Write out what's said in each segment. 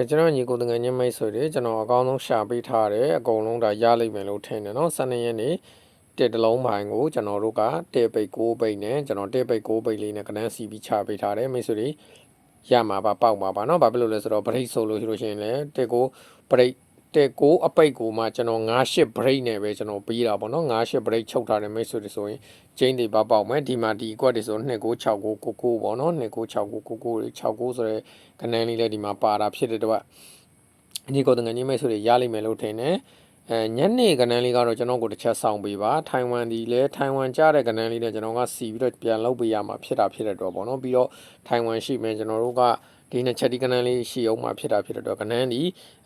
ကဲကျွန်တော်ညီကိုတငယ်ချင်းမိတ်ဆွေတွေကျွန်တော်အကောင်းဆုံးရှာပေးထားတယ်အကုန်လုံးဒါရလိမ့်မယ်လို့ထင်တယ်နော်12ရက်နေ့တစ်တလုံးပိုင်းကိုကျွန်တော်တို့ကတစ်ပိတ်6ပိတ်နဲ့ကျွန်တော်တစ်ပိတ်6ပိတ်လေးနဲ့ကနန်းစီပြီးချပေးထားတယ်မိတ်ဆွေတွေရမှာပါပေါက်မှာပါနော်ဘာဖြစ်လို့လဲဆိုတော့ဗရိတ်ဆိုလို့ရှိလို့ရှိရင်လည်းတစ်ကိုဗရိတ် တက်ကိုအပိတ်ကိုမှကျွန်တော်9-8 break နဲ့ပဲကျွန်တော်ပြီးတာပေါ့နော်9-8 break ချုပ်ထားတယ်မိတ်ဆွေတွေဆိုရင်ကျင်းတွေပါပေါက်မယ်ဒီမှာဒီကွက်တွေဆို2969ပေါ့နော်2969 69ဆိုတဲ့ကနန်းလေးလည်းဒီမှာပါတာဖြစ်တဲ့တော့ဒီကိုတငယ်ချင်းမိတ်ဆွေတွေရလိမ့်မယ်လို့ထင်တယ် အဲညနေကနန်းလေးကတော့ကျွန်တော်ကိုတစ်ချက်ဆောင်ပေးပါထိုင်ဝမ်ဒီလဲထိုင်ဝမ်ကြားတဲ့ကနန်းလေးနဲ့ကျွန်တော်ကစီပြီးတော့ပြန်လုပ်ပေးရမှာဖြစ်တာဖြစ်တဲ့တော့ပေါ့နော်ပြီးတော့ထိုင်ဝမ်ရှိမယ်ကျွန်တော်တို့ကဒီနှစ်ချက်ဒီကနန်းလေးရှိအောင်မှဖြစ်တာဖြစ်တဲ့တော့ကနန်းဒီ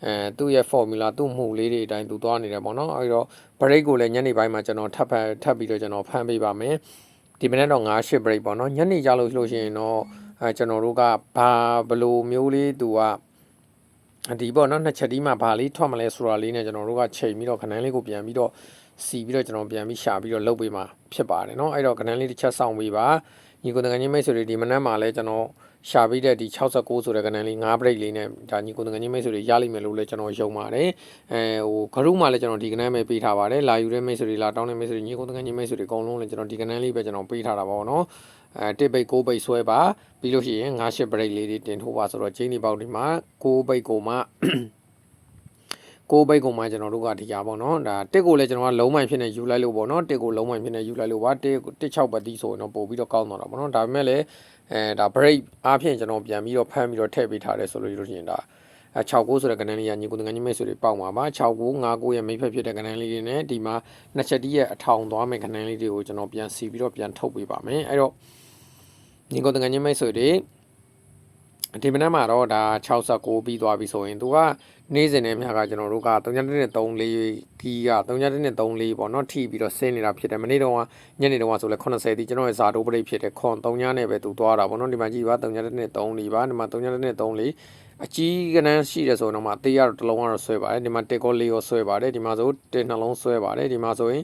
အဲသူ့ရဲ့ formula သူ့မှုလေးတွေအတိုင်းသူသွားနေတယ်ပေါ့နော်အဲဒီတော့ break ကိုလည်းညနေပိုင်းမှာကျွန်တော်ထပ်ဖန်ထပ်ပြီးတော့ကျွန်တော်ဖမ်းပေးပါမယ်ဒီမနေ့တော့9 break ပေါ့နော်ညနေကြလို့လို့ရှိရင်တော့အဲကျွန်တော်တို့ကဘာဘလိုမျိုးလေးသူက ဒီပေါ့နော်နှစ်ချက်ဒီမှာဘာလေးထွက်မလဲဆိုတာလေးနဲ့ကျွန်တော်တို့ကချိန်ပြီးတော့ခဏလေးကိုပြန်ပြီးတော့စီပြီးတော့ကျွန်တော်ပြန်ပြီးရှာပြီးတော့လုပ်ပေးမှာဖြစ်ပါတယ်เนาะအဲ့တော့ခဏလေးတစ်ချက်စောင့်ပေးပါညီကိုတကယ်ချင်းမိတ်ဆွေတွေဒီမနက်မှာလဲကျွန်တော် ရှာပြီးတဲ့ဒီ69ဆိုတဲ့ကဏ္ဍလေး9 break လေးနဲ့ဒါညီကိုတကယ်ချင်းမိတ်ဆွေတွေရလိမ့်မယ်လို့လည်းကျွန်တော်ယုံပါတယ်အဲဟိုဂရုမှလည်းကျွန်တော်ဒီကဏ္ဍပဲပေးထားပါတယ်လာယူတဲ့မိတ်ဆွေတွေလာတောင်းတဲ့မိတ်ဆွေတွေညီကိုတကယ်ချင်းမိတ်ဆွေတွေအကုန်လုံးလည်းကျွန်တော်ဒီကဏ္ဍလေးပဲကျွန်တော်ပေးထားတာပါဘောနော်အဲတစ်ပိတ်6ပိတ်ဆွဲပါပြီးလို့ရှိရင်9 8 break လေးတွေတင်ထိုးပါဆိုတော့ချင်းဒီပေါက်ဒီမှာ6ပိတ်ကိုမှ ကိုဘိတ်ကုံမှာကျွန်တော်တို့ကဒီကြပါတော့ဒါတစ်ကိုလည်းကျွန်တော်ကလုံးမိုင်ဖြစ်နေယူလိုက်လို့ပေါ့နော်တစ်ကိုလုံးမိုင်ဖြစ်နေယူလိုက်လို့ပါတစ်တစ်6ပတ်တီးဆိုရင်တော့ပို့ပြီးတော့ကောင်းတော့တာပေါ့နော်ဒါပေမဲ့လည်းအဲဒါ break အားဖြင့်ကျွန်တော်ပြန်ပြီးတော့ဖမ်းပြီးတော့ထည့်ပေးထားတယ်ဆိုလို့ရလို့ရှိရင်ဒါအဲ69ဆိုတဲ့ကဏ္ဍလေးကညီကိုငန်းကြီးမိတ်ဆွေတွေပေါက်မှာပါ69 59ရဲ့မိဖက်ဖြစ်တဲ့ကဏ္ဍလေးတွေနဲ့ဒီမှာနှစ်ချက်တီးရဲ့အထောင်သွားမဲ့ကဏ္ဍလေးတွေကိုကျွန်တော်ပြန်စီပြီးတော့ပြန်ထုတ်ပေးပါမယ်အဲ့တော့ညီကိုငန်းကြီးမိတ်ဆွေတွေ ဒီမနက်မှာတော့ဒါ69ပြီးသွားပြီဆိုရင်သူကနေ့စဉ်နဲ့မြကကျွန်တော်တို့က3.34ကီးက3.34ပေါ့နော်ထိပြီးတော့ဆင်းနေတာဖြစ်တယ်မနေ့တော့ညနေတော့ဆိုလဲ80တီကျွန်တော်ရဲ့ဇာတိုးပရိတ်ဖြစ်တယ်ခွန်3ညနဲ့ပဲသူသွားတာပေါ့နော်ဒီမှာကြည့်ပါ3.34ပါဒီမှာ3.34အကြီးကနန်းရှိတယ်ဆိုတော့မှတေးရတော့တစ်လုံးကတော့ဆွဲပါတယ်ဒီမှာတက်ကောလေးရောဆွဲပါတယ်ဒီမှာဆိုတက်နှလုံးဆွဲပါတယ်ဒီမှာဆိုရင်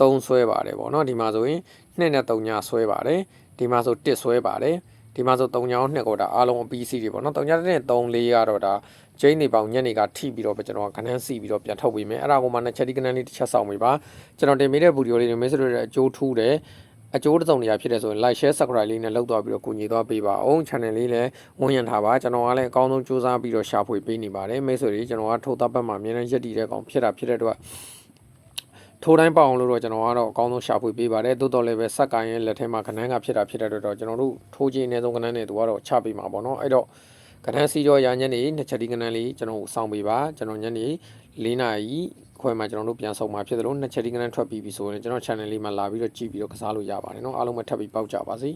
3ဆွဲပါတယ်ပေါ့နော်ဒီမှာဆိုရင်2နဲ့3ညဆွဲပါတယ်ဒီမှာဆို1ဆွဲပါတယ် ဒီမှာဆို3ညောင်း2ကိုဒါအားလုံးအပီးစီတွေပေါ့နော်3ညနဲ့3 4ကတော့ဒါကျင်းနေပေါင်ညက်နေကထိပြီးတော့ပဲကျွန်တော်ကခဏန်းစီပြီးတော့ပြန်ထုတ်ပေးမယ်အဲ့ဒါကိုမှနှစ်ချက်ဒီကနန်းလေးတစ်ချက်ဆောင်ပေးပါကျွန်တော်တင်ပေးတဲ့ဗီဒီယိုလေးတွေမင်းစလို့တဲ့အကျိုးထူးတယ်အကျိုးတစ်စုံနေရာဖြစ်တယ်ဆိုရင် like share subscribe လေးနဲ့လောက်သွားပြီးတော့ကိုညီသွားပေးပါအောင် channel လေးလည်းဝန်ရံထားပါကျွန်တော်ကလည်းအကောင်းဆုံးစူးစမ်းပြီးတော့ရှာဖွေပေးနေပါတယ်မိတ်ဆွေတွေကျွန်တော်ကထိုးတပ်ပတ်မှာအများနဲ့ရက်တည်တဲ့ကောင်ဖြစ်တာဖြစ်တဲ့အတွက် ထိုးတိုင်းပေါအောင်လို့တော့ကျွန်တော်ကတော့အကောင်းဆုံးရှာဖွေပေးပါတယ်သို့တော်လည်းပဲစက်ကိုင်းရဲ့လက်ထဲမှာခဏန်းကဖြစ်တာဖြစ်တဲ့အတွက်တော့ကျွန်တော်တို့ထိုးချင်းအနည်းဆုံးခဏန်းနဲ့သူကတော့ချပေးမှာပေါ့နော်အဲ့တော့ခဏန်းစီရောရာညနေနှစ်ချက်ဒီခဏန်းလေးကျွန်တော်စောင့်ပေးပါကျွန်တော်ညနေ၄နာရီခွဲမှာကျွန်တော်တို့ပြန်ဆောင်မှာဖြစ်သလိုနှစ်ချက်ဒီခဏန်းထွက်ပြီးပြီဆိုရင်ကျွန်တော် channel လေးမှာလာပြီးတော့ကြည့်ပြီးတော့ကစားလို့ရပါတယ်နော်အားလုံးပဲထပ်ပြီးပေါက်ကြပါစေ